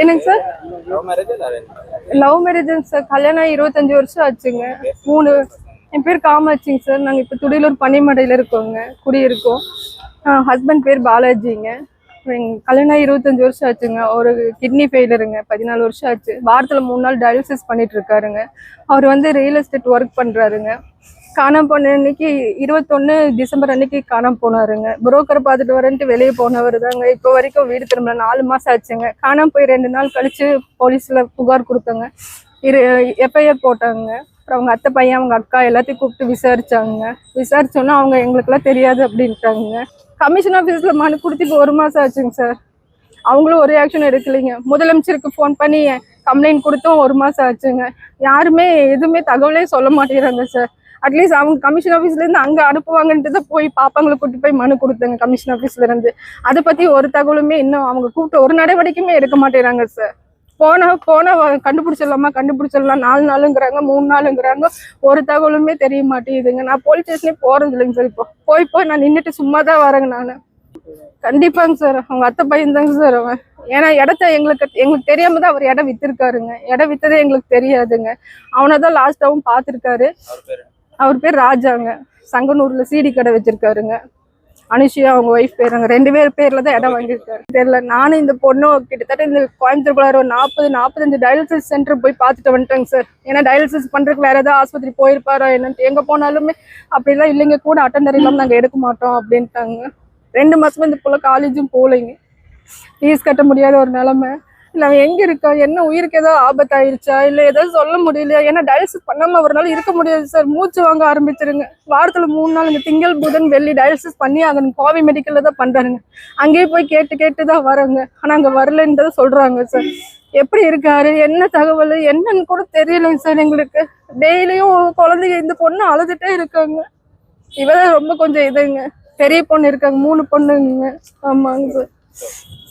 என்னங்க sir? Love மேரேஜுங்க sir. கல்யாணம் இருபத்தஞ்சு வருஷம் ஆச்சுங்க. மூணு என் பேர் காமாட்சிங்க சார். நாங்கள் இப்போ துடியலூர் பனிமடையில் இருக்கோங்க குடியிருக்கோம். ஹஸ்பண்ட் பேர் பாலாஜிங்க. கல்யாணம் இருபத்தஞ்சு வருஷம் ஆச்சுங்க. ஒரு கிட்னி ஃபெயிலருங்க பதினாலு வருஷம் ஆச்சு. வாரத்தில் மூணு நாள் டயாலிசிஸ் பண்ணிட்டு இருக்காருங்க. அவர் வந்து ரியல் எஸ்டேட் ஒர்க் பண்ணுறாருங்க காணாம போன அன்னைக்கு இருபத்தொன்னு டிசம்பர் அன்னைக்கு காணாம போனாருங்க. புரோக்கர் பார்த்துட்டு வரேன்ட்டு வெளியே போனவர் தாங்க. இப்போ வரைக்கும் வீடு திரும்ப நாலு மாசம் ஆச்சுங்க. காணாம போய் ரெண்டு நாள் கழிச்சு போலீஸ்ல புகார் கொடுத்தங்க. இரு எஃப்ஐஆர் போட்டாங்க. அப்புறம் அவங்க அத்தை பையன் அவங்க அக்கா எல்லாத்தையும் கூப்பிட்டு விசாரிச்சாங்க. விசாரிச்சோன்னா அவங்க எங்களுக்குலாம் தெரியாது அப்படின்ட்டாங்க கமிஷன் ஆஃபீஸில் மனு கொடுத்து இப்போ ஒரு மாதம் ஆச்சுங்க சார். அவங்களும் ஒரு ஆக்ஷன் எடுக்கலைங்க. முதலமைச்சருக்கு ஃபோன் பண்ணி கம்ப்ளைண்ட் கொடுத்தும் ஒரு மாதம் ஆச்சுங்க. யாருமே எதுவுமே தகவலே சொல்ல மாட்டேங்கிறாங்க சார். அட்லீஸ்ட் அவங்க கமிஷன் ஆஃபீஸ்லேருந்து அங்கே அனுப்புவாங்கன்ட்டு தான் போய் பாப்பாங்களை கூட்டி போய் மனு கொடுத்தாங்க கமிஷன் ஆஃபீஸ்லேருந்து அதை பற்றி ஒரு தகவலுமே இன்னும் அவங்க கூப்பிட்ட ஒரு நடவடிக்கையுமே எடுக்க மாட்டேறாங்க சார் போன போன கண்டுபிடிச்சிடலாமா கண்டுபிடிச்சிடலாம். நாலு நாளுங்கிறாங்க மூணு நாளுங்கிறாங்க. ஒரு தகவலுமே தெரிய மாட்டேங்குதுங்க. நான் போலீஸ் ஸ்டேஷனே போகிறது இல்லைங்க சார் இப்போ. போய் போய் நான் நின்றுட்டு சும்மா தான் வரேங்க நான். கண்டிப்பாங்க சார் அவங்க அத்தை பையன் தாங்க சார் அவன். ஏன்னா இடத்த எங்களுக்கு எங்களுக்கு தெரியாம தான் அவர் இடம் வித்திருக்காருங்க. இடம் வித்ததே எங்களுக்கு தெரியாதுங்க. அவனை தான் லாஸ்டாவும் பார்த்துருக்காரு. அவர் பேர் ராஜாங்க. சங்கனூரில் சீடி கடை வச்சுருக்காருங்க. அனுஷியா அவங்க ஒய்ஃப் பேருங்க. ரெண்டு பேர் பேரில் தான் இடம் வாங்கியிருக்காரு. தெரியல நானும் இந்த பொண்ணும் கிட்டத்தட்ட இந்த கோயம்புத்தூருக்குள்ளார ஒரு நாற்பது நாற்பத்தஞ்சு டயாலிசிஸ் சென்டர் போய் பார்த்துட்டு வந்துட்டேங்க சார் ஏன்னா டயாலிசிஸ் பண்ணுறதுக்கு வேறு ஏதாவது ஆஸ்பத்திரி போயிருப்பாரோ என்னன்ட்டு. எங்கே போனாலுமே அப்படிலாம் இல்லைங்க. கூட அட்டண்டர் இல்லாமல் நாங்கள் எடுக்க மாட்டோம் அப்படின்ட்டாங்க. ரெண்டு மாதமும் இந்த பிள்ளை காலேஜும் போகலைங்க. ஃபீஸ் கட்ட முடியாத ஒரு நிலமை. இல்லை அவன் எங்க இருக்கா? என்ன உயிருக்கு ஏதோ ஆபத்தாயிருச்சா? இல்லை ஏதாவது சொல்ல முடியலையா? ஏன்னா டயாலிசிஸ் ஒரு அவரால் இருக்க முடியாது சார் மூச்சு வாங்க ஆரம்பிச்சிருங்க. வாரத்தில் மூணு நாள் இந்த திங்கள் புதன் வெள்ளி டயாலிசிஸ் பண்ணி அங்கே கோவை மெடிக்கலில் தான் பண்ணுறாங்க அங்கேயே போய் கேட்டு கேட்டு தான் வராங்க ஆனால் அங்கே வரலன்றத சொல்றாங்க சார் எப்படி இருக்காரு? என்ன தகவல்? என்னன்னு கூட தெரியலைங்க சார் எங்களுக்கு. டெய்லியும் குழந்தைங்க இந்த பொண்ணு அழுதுட்டே இருக்காங்க. இவதான் ரொம்ப கொஞ்சம் இதுங்க. பெரிய பொண்ணு இருக்காங்க. மூணு பொண்ணுங்க. ஆமாங்க சார்